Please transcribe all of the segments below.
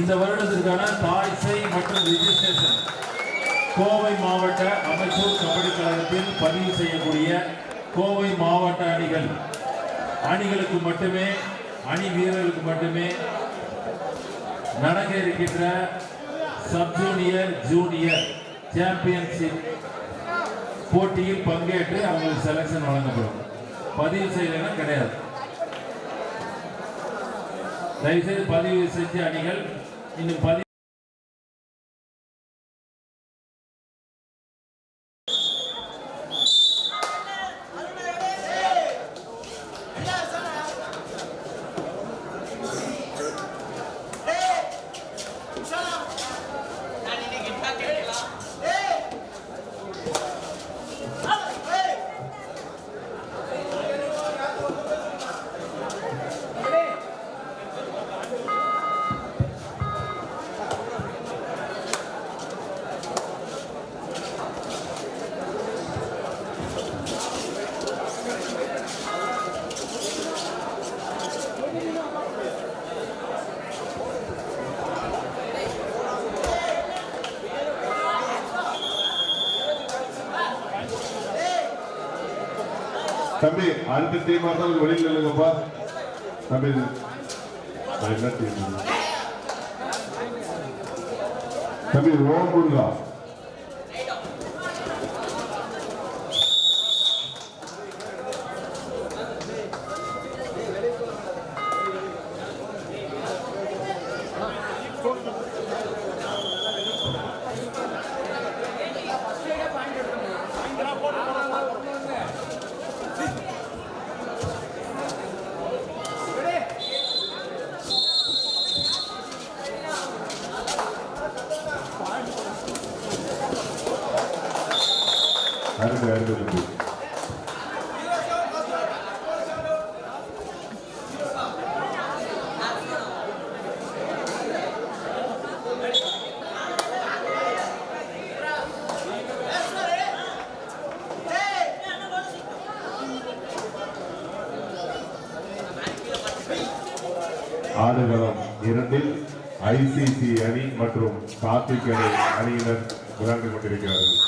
இந்த வருடத்திற்கான தாய்சை மற்றும் ரிஜிஸ்ட்ரேஷன் கோவை மாவட்ட அமைச்சூர் கபடி கழகத்தில் பதிவு செய்யக்கூடிய கோவை மாவட்ட அணிகள். அணிகளுக்கு மட்டுமே அணி வீரர்களுக்கு மட்டுமே நடக்க இருக்கின்ற சப் ஜூனியர் ஜூனியர் சாம்பியன்ஷிப் போட்டியில் பங்கேற்று அவங்களுக்கு செலக்ஷன் வழங்கப்படும். பதிவு செய்யலைன்னா கிடையாது. தயவுசெய்து பதிவு செஞ்ச அணிகள். இன்னும் பதிவு தம்பி அந்த டீம் இருந்தாலும் வெளியில் இல்லைங்கப்பா தம்பி என்ன டீம் தம்பி இது ஓம் முருகா அடுத்து அடுத்து தம்பி ஆடுகளம் இரண்டில் ஐசிசி அணி மற்றும் கார்த்திக் அணி அணியினர் விளையாண்டு கொண்டிருக்கிறார்கள்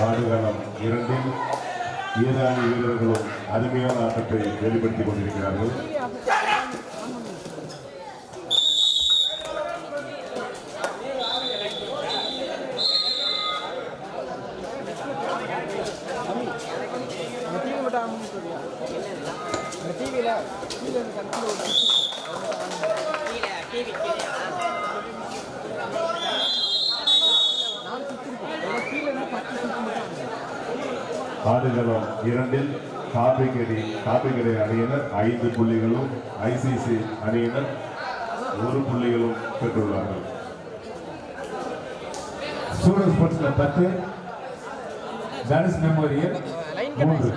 ஆடுகளம் இரண்டில் ஈரானி வீரர்களும் அருமையான ஆட்டத்தை வெளிப்படுத்திக் கொண்டிருக்கிறார்கள் டிவி மட்டும் ஆன் பண்ணி சொல்லியா இந்த டிவியில் கீழே கட்டில் ஒரு நான் சுற்றிருக்கேன் கீழே இருந்து பத்து வெளிப்படுத்திக் கொண்டிருக்கிறார்கள் ஆடுகளம் இரண்டில் காப்பிக்கடி காப்பிக்கடை அணியினர் ஐந்து புள்ளிகளும் ஐசிசி அணியினர் ஒரு புள்ளிகளும் பெற்றுள்ளார்கள். சூரஜ் ஸ்போர்ட்ஸ்ல பத்து தனுஷ் மெமோரியல் மூன்று.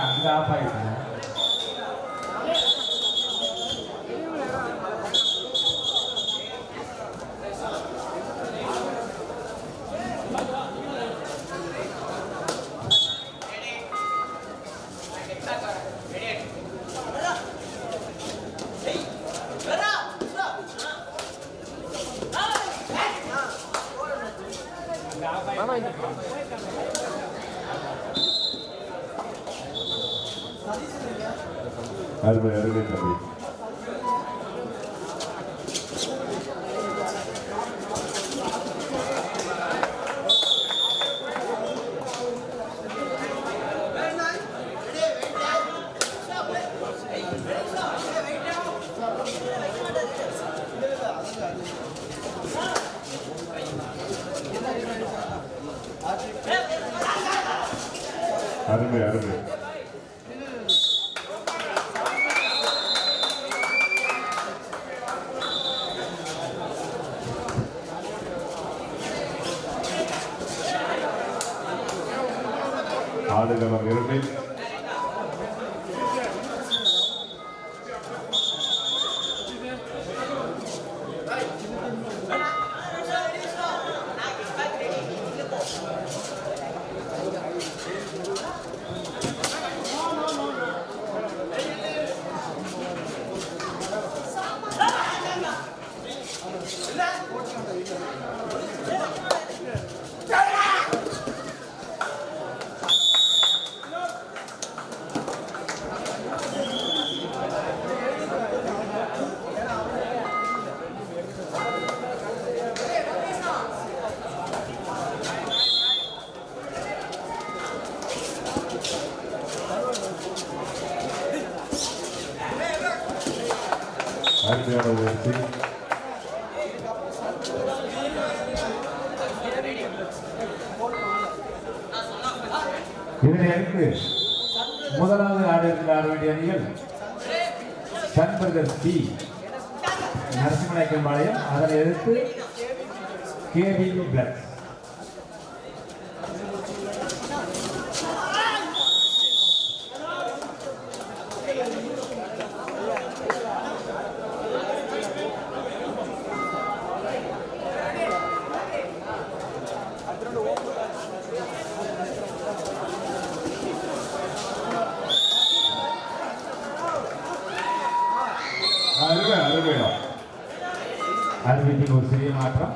அங்க ஆஃப் ஆயிடுச்சு. ஆடுகளம் இரண்டில் அருமையான முயற்சி இதனை அடுத்து முதலாவது ஆடுகளத்தில் ஆட வேண்டிய அணிகள்? சன்பர்கர் டி நரசிம்மநாயக்கம்பாளையம் அதனை எதிர்த்து கேவி பிளக் அருமை அருமையா அறிவிப்பில் ஒரு சிறிய மாற்றம்.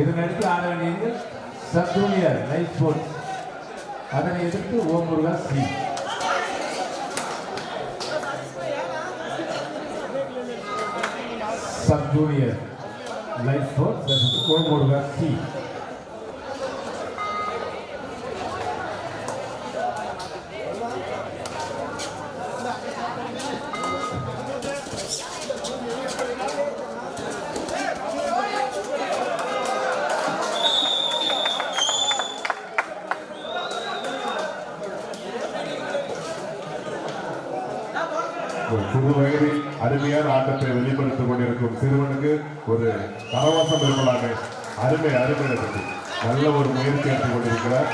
இதனடுத்து ஆட வேண்டியது சத்ரூனியர் லைஃப் ஸ்போர்ட்ஸ் அதனை எதிர்த்து Om Muruga C sub junior life sports Om Muruga C ஒரு சிறு வயதில் அருமையான ஆட்டத்தை வெளிப்படுத்திக் கொண்டிருக்கும் சிறுவனுக்கு ஒரு கரவாசம் இருப்பதாக அருமை அருமை நல்ல ஒரு முயற்சி எடுத்துக் கொண்டிருக்கிறார்.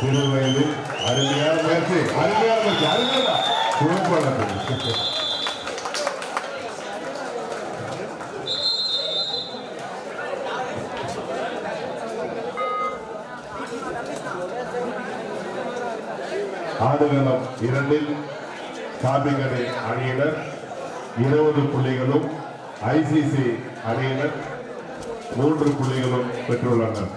சிறு வயதில் அருமையான முயற்சி அருமையான முயற்சி அருமையா ஆடுகளம் இரண்டில் காபிகடை அணியினர் இருபது புள்ளிகளும் ஐசிசி அணியினர் மூன்று புள்ளிகளும் பெற்றுள்ளனர்.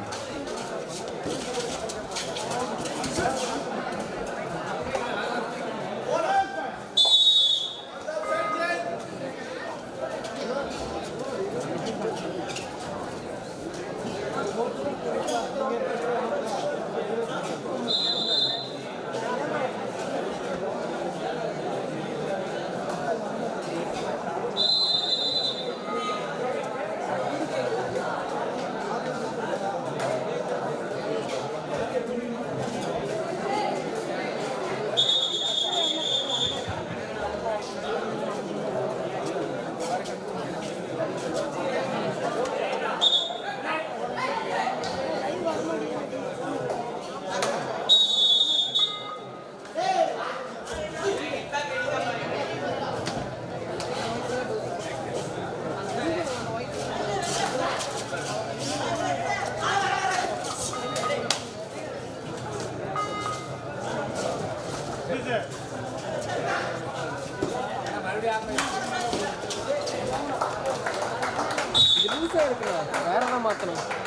bacana.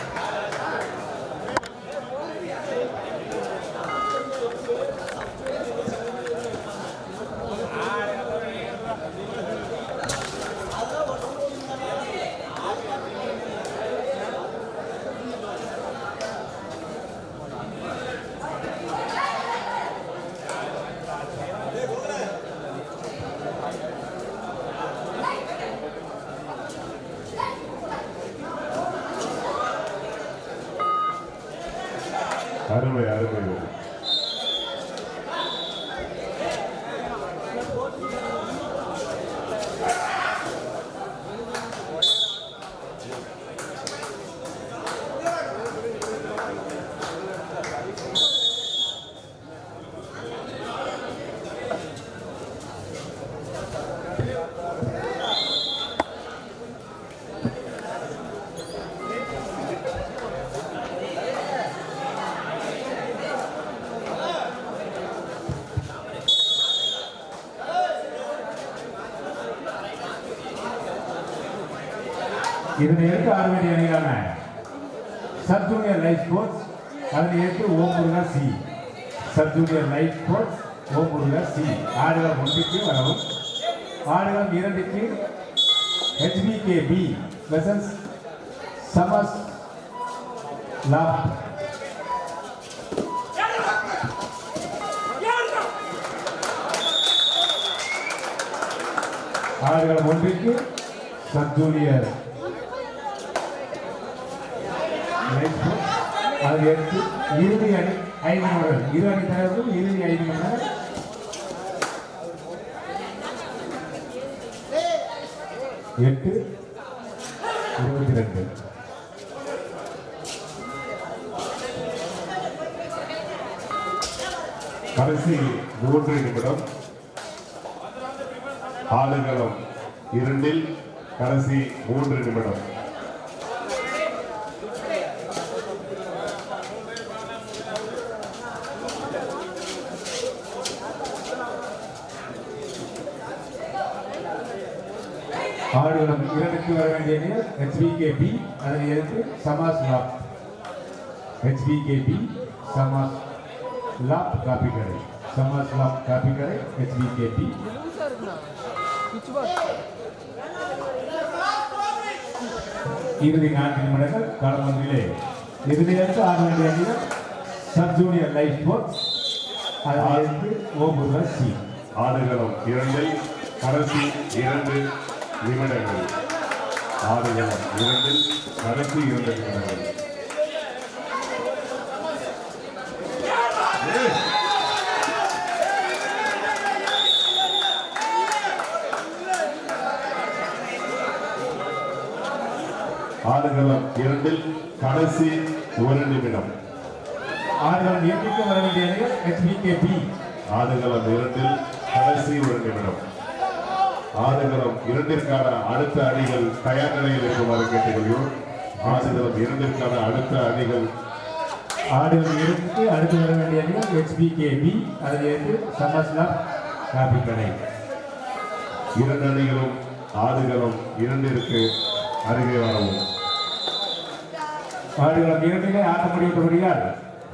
இதனை எடுத்து ஆட வேண்டிய அணிகளான சப் ஜூனியர் லைஃப் ஸ்போர்ட்ஸ் அதனை எடுத்து Om Muruga C sub junior life sports Om Muruga C ஆடுகளம் ஒன்றுக்கு வரவும். ஆடுகளம் இரண்டுக்கு ஹெச்பிகே பி வெசன்ஸ் சமஸ் லாப் ஆடுகளம் ஒன்றுக்கு சப் ஜூனியர் அதை எடுத்து இறுதி அணி ஐந்து நிமிடங்கள் இரு அணி தலைவர்கள் இறுதி ஐந்து நிமிடங்கள் எட்டு இருபத்தி ரெண்டு. கடைசி மூன்று நிமிடம். ஆடுகளம் இரண்டில் கடைசி மூன்று நிமிடம் ஆடுகளம் இரண்டுக்கு வர வேண்டிய அணிகள் ஹெச்பிகே எடுத்து சமாஸ் லாப் ஹெச்பிகேபி சமாஸ் லாப் காப்பி கடை சமாஸ் லாப் காப்பி கடை. ஹெச்பிகே பி லூஸாக இருக்குண்ணா பிச் பாக்ஸ் இறுதி நான்கு நிமிடங்கள் களம் ஒன்றிலே இறுதி எடுத்து ஆறு வேண்டிய அணிகள் சப் ஜூனியர் லைஃப் ஸ்போர்ட்ஸ் அதனை எடுத்து ஓம் முருகா சி. ஆடுகளம் இரண்டில் கடைசி இரண்டு நிமிடங்கள். ஆடுகளம் இரண்டில் கடைசி இரண்டு நிமிடங்கள் ஆடுகளம் இரண்டில் கடைசி ஒரு நிமிடம். ஆடுகளம் இரண்டுக்கு வர வேண்டிய அணிகள் ஹெச்பிகே பி ஆடுகளம் இரண்டில் கடைசி ஒரு நிமிடம். ஆடுகளம் இரண்டிற்கான அடுத்த அணிகள் தயார் நிலையில் இருக்குமாறு கேட்டுக்கொள்கிறோம். ஆடுகளம் இரண்டிற்கான அடுத்த அணிகள். ஆடுகளம் இரண்டுக்கு அடுத்து வர வேண்டிய அணிகள் ஹெச்பிகே பி அதனை எடுத்து சமாஸ் லாப் காப்பி கடை இரண்டு அணிகளும் ஆடுகளம் இரண்டிற்கு அருகே வரவும். ஆடுகளம் இரண்டிலே ஆட்ட முடிவுபடியால்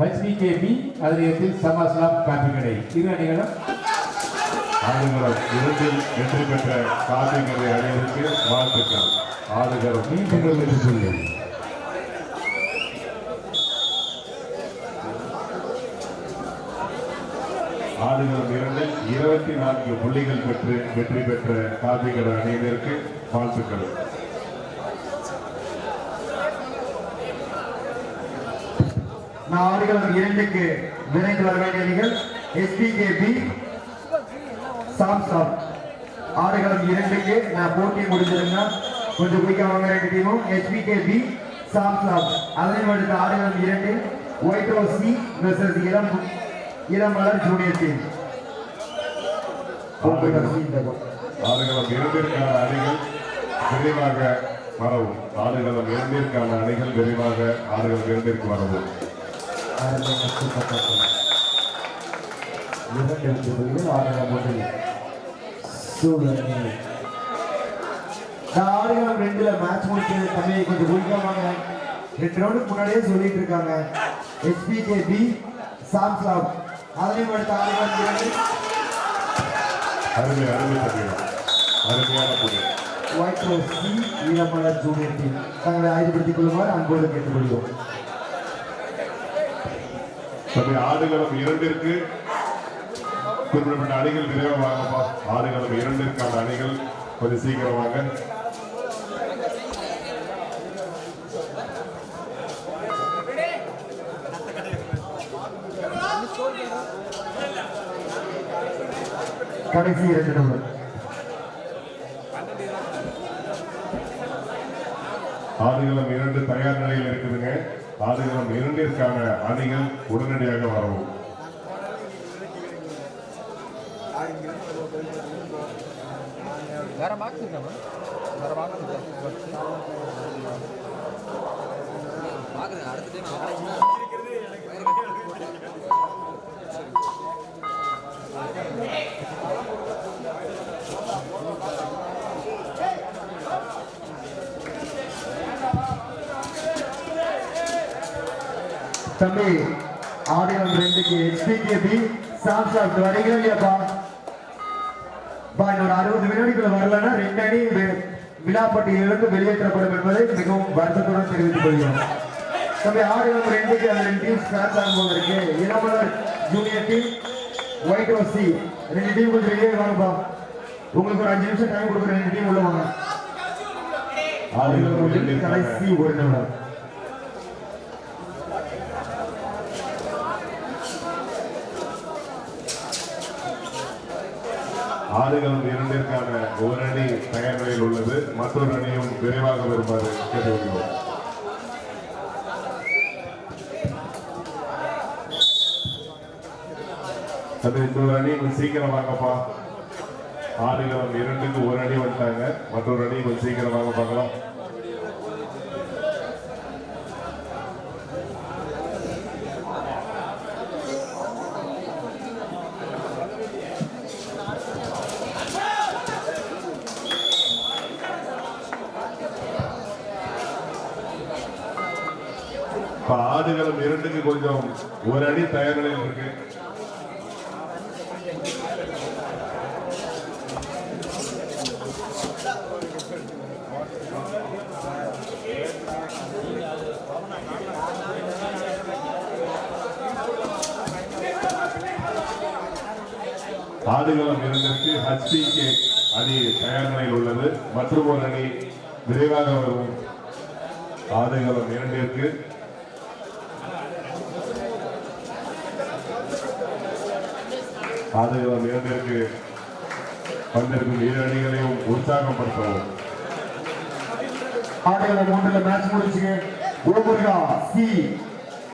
ஹெச்பிகே பி அதனை எடுத்து சமாஸ் லாப் காப்பி கடை இரு அணிகளும் ஆடுகளம் இரண்டில் வெற்றி பெற்ற கார்த்திகரை அணியிற்கு வாழ்த்துக்கள். ஆடுகளம் மீண்டும் என்று புள்ளி ஆடுகளம் இரண்டில் இருபத்தி நான்கு புள்ளிகள் பெற்று வெற்றி பெற்ற கார்த்திகர் அணியினருக்கு வாழ்த்துக்கள். நான் ஆடுகளம் இரண்டுக்கு விரைந்து வர வேண்டிய எஸ்பிகேபி எஸ்பிகே பி சாம்சாம் ஆடுகளம் இரண்டுக்கு நான் போட்டி முடிஞ்சிருந்தா கொஞ்சம் குயிக்காக வாங்க ரெண்டு டீமும் எஸ்பிகே பி சாம்சாம் அதனை அடுத்த ஆடுகளம் இரண்டில் ஒயிட் ரோஸ் சி வெர்சஸ் இளம் இளம் மலர் ஜூனியர் டீம் ஆடுகளம் இரண்டிற்கான அணிகள் விரைவாக வரவும் ஆடுகளம் இரண்டிற்கான அணிகள் விரைவாக ஆடுகளம் இரண்டிற்கு வரவும். இரண்டு ஆடுகளம் ஒன்றில் நான் ஆடுகளம் ரெண்டுல மேட்ச் முடிச்சு தம்பி கொஞ்சம் குயிக்காக ரெண்டு ரவுண்டுக்கு முன்னாடியே சொல்லிட்டு இருக்காங்க. எஸ்பிகே பி சாம்ஸ்லாப் அதனையும் அடுத்த ஆடுகளம் இரண்டு அருமை அருமை அருமையான புள்ளி white rose C Eelamalar junior team தங்களை ஆயுதப்படுத்திக் கொள்ளுமாறு அன்போடு கேட்டுக்கொள்கிறோம். ஆடுகளம் இரண்டிற்கு குறிப்பிடப்பட்ட அணிகள் விரைவாக ஆடுகளம் இரண்டிற்கான அணிகள் கொஞ்சம் சீக்கிரமாக கடைசி இரண்டு நம்பர் ஆடுகளம் இரண்டு தயார் நிலையில் இருக்குதுங்க. ஆடுகளம் இரண்டிற்கான அணிகள் உடனடியாக வரவும். மார்க்ஸ் இருக்கா வேற மார்க்ஸ் இருக்கா பார்க்குறேன் அடுத்த டைம் தம்பி ஆடியம் ரெண்டுக்கு ஹெச்பிகேபி சாம்சாங் வரீங்களா இல்லையாப்பா? பா அறுபது வினாடிக்குள்ள வரலன்னா ரெண்டு அணி வி- வெளியேற்றப்படும் என்பதை மிகவும் வருத்தத்துடன் தெரிவித்துக் கொள்கிறோம். தம்பி ஆடியம் ரெண்டுக்கு அந்த ரெண்டு டீம் ஸ்டார்ட் ஆகும் இருக்கு. Ilamalar junior team white house C ரெண்டு டீம் கொஞ்சம் வெளியே வாங்கப்பா உங்களுக்கு ஒரு அஞ்சு நிமிஷம் டைம் கொடுக்குற ரெண்டு டீம் உள்ள வாங்க. ஆடுகளம் ஆடுகளம் கடைசி ஒரு நிமிடம். ஆடுகளம் இரண்டிற்கான ஒரு அணி தயார் நிலையில் உள்ளது. மற்றொரு அணியும் விரைவாக வருமாறு கேட்டுக்கொள்கிறோம். அது இன்னொரு அணி கொஞ்சம் சீக்கிரம் வாங்கப்பா ஆடுகளம் இரண்டுக்கு ஒரு அணி வந்துட்டாங்க. மற்றொரு அணி கொஞ்சம் சீக்கிரம் வாங்க பார்க்கலாம். ஆடுகளம் கொஞ்சம் ஒரு அடி தயார் நிலையில் இருக்கு. ஆடுகளம் இரண்டிற்கு ஹச்பிகே அணி தயார் நிலையில் உள்ளது. மற்றும் ஒரு அணி விரைவாக வரும். ஆடுகளம் இரண்டிற்கு. சாதகம் இரண்டிற்கு வந்திருக்கும் இரு அணிகளையும் உற்சாகப்படுத்தவும். ஆடுகளம் மூன்றுல மேட்ச் முடிச்சுங்க. கோபுர்கா சி